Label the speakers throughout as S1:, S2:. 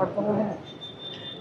S1: Gracias.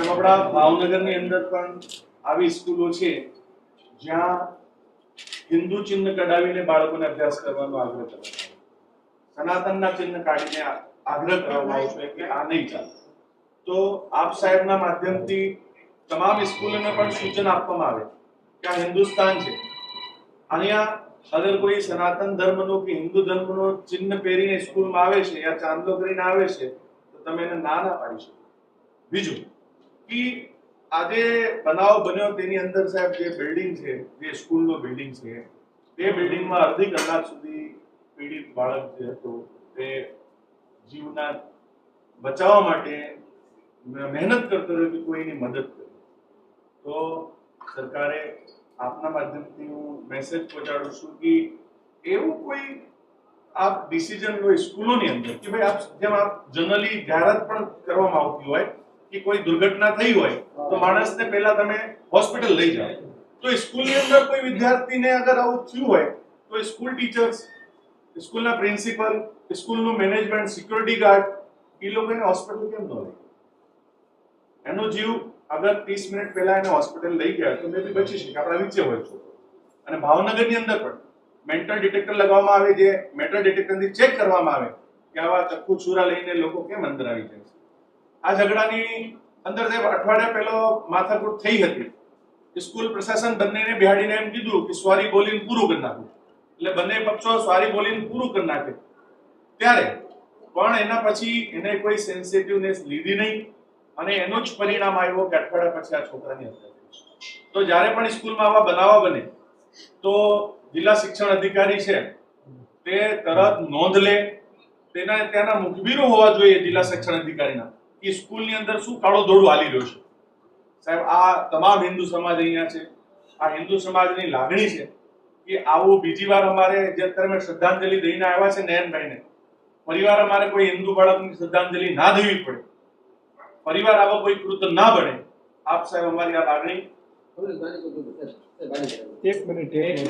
S2: આપણા ભાવનગરની અંદર પણ આવી સ્કૂલો છે જ્યાં હિન્દુ ચિહ્ન કઢાવીને બાળકોને અભ્યાસ કરવાનો આગ્રહ કરવામાં. સનાતનના ચિહ્ન કાઢીને આગ્રહ કરવામાં આવશે કે આ નહીં ચાલે તો આપ સાહેબના માધ્યમથી તમામ સ્કૂલોને પણ સૂચન આપવામાં આવે કે આ હિન્દુસ્તાન છે. અહીંયા અગર કોઈ સનાતન ધર્મનો કે હિન્દુ ધર્મનો ચિહ્ન પહેરીને સ્કૂલમાં આવે છે યા ચાંદલો કરીને આવે છે, તો તમે એને ના ના પાડી શકો. બીજું કે આજે બનાવ બન્યો તેની અંદર સાહેબ જે બિલ્ડિંગ છે, જે સ્કૂલનો બિલ્ડિંગ છે, તે બિલ્ડિંગમાં અડધી કલાક સુધી પીડિત બાળક જે હતો, તે જીવના બચાવવા માટે મહેનત કરતો રહ્યો કે કોઈની મદદ કરે. તો સરકારે આપના માધ્યમથી હું મેસેજ પહોંચાડું છું કે એવું કોઈ આપ ડિસિઝન લો સ્કૂલોની અંદર કે ભાઈ આપ જેમ આપ જનરલી જાહેરાત પણ કરવામાં આવતી હોય કે કોઈ દુર્ઘટના થઈ હોય તો માણસને પહેલા તમે હોસ્પિટલ લઈ જાઓ. તો સ્કૂલની અંદર કોઈ વિદ્યાર્થીને અગર આવું થયું હોય તો સ્કૂલ ટીચર્સ સ્કૂલના પ્રિન્સિપલ સ્કૂલનું મેનેજમેન્ટ સિક્યુરિટી ગાર્ડ એ લોકોને હોસ્પિટલ કેમ ન લઈ? એનો જીવ અગર 30 મિનિટ પહેલા એને હોસ્પિટલ લઈ ગયા તો મેં બી બચી શકે, આપણા નીચે હોય છો. અને ભાવનગરની અંદર પણ મેન્ટલ ડિટેક્ટર લગાવવામાં આવે જે મેટલ ડિટેક્ટરથી ચેક કરવામાં આવે કે આવા ચક્કુ છૂરા લઈને લોકો કેમ અંદર આવી જાય છે. આ ઝઘડાની અંદર સાહેબ અઠવાડિયા પહેલો માથાકૂટ થઈ હતી સ્કૂલ પ્રશાસન બંનેને બિહાડીને એમ કીધું કે સોરી બોલીને પૂરું કરી નાખું. એટલે બંને પક્ષો સોરી બોલીને પૂરું કરી નાખે. ત્યારે પણ એના પછી એને કોઈ સેન્સિટિવનેસ લીધી નહીં. અને એનું જ પરિણામ આવ્યું કે અઠવાડિયા પછી આ છોકરાની હત્યા તો જ્યારે પણ સ્કૂલમાં આવા બનાવા બને, તો જિલ્લા શિક્ષણ અધિકારી છે, તે તરત નોંધ લે, તેના ત્યાંના મુખબીરો હોવા જોઈએ જિલ્લા શિક્ષણ અધિકારીના. કે સ્કૂલની અંદર શું કાળો દોડું હાલી રહ્યો છે? સાહેબ, આ તમામ હિન્દુ સમાજ અહીંયા છે. આ હિન્દુ સમાજની લાગણી છે કે આવું બીજી વાર અમારે જે અત્યારે મેં શ્રદ્ધાંજલિ દઈને આવ્યા છે નયનભાઈને પરિવાર અમારે કોઈ હિન્દુ બાળકની શ્રદ્ધાંજલિ ના દેવી પડે. પરિવાર આવો કોઈ કૃત ના બને. આપ સાહેબ અમારી આ લાગણી.
S3: એક મિનિટ હેલો.